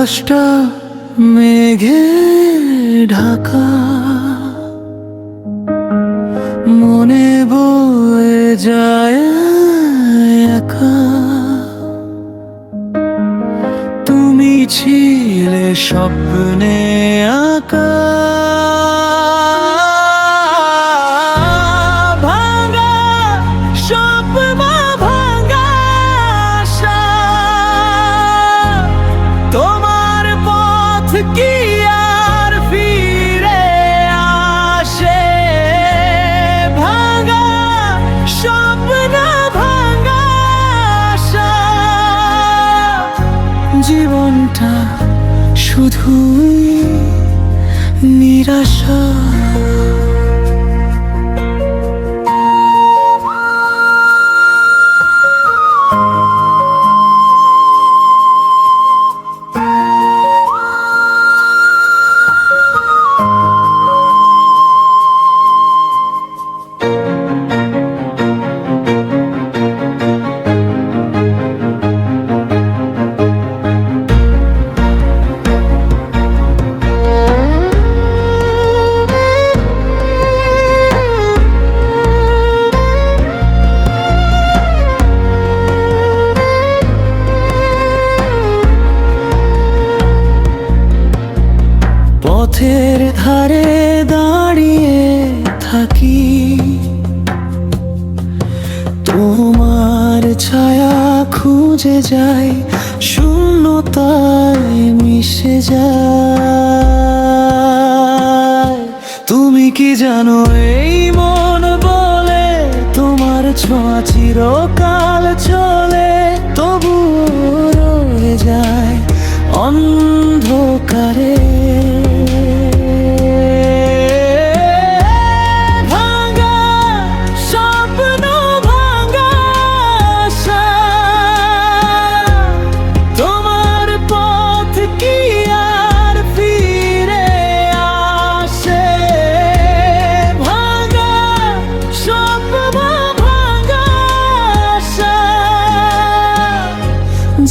আকাশটা মেঘে ঢাকা। মনে বয়ে যায় একা। তুমি ছিলে স্বপ্নে আঁকা। জীবনটা শুধুই নিরাশা। পথের ধারে দাঁড়িয়ে থাকি। তোমার ছায়া খুঁজে যাই, শূন্যতায় মিশে যায় তুমি কি জানো এই মন বলে, তোমার ছোঁয়া চিরকাল চলে তবু রয়ে যায়।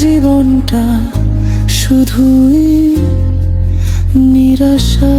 জীবনটা শুধুই নিরাশা।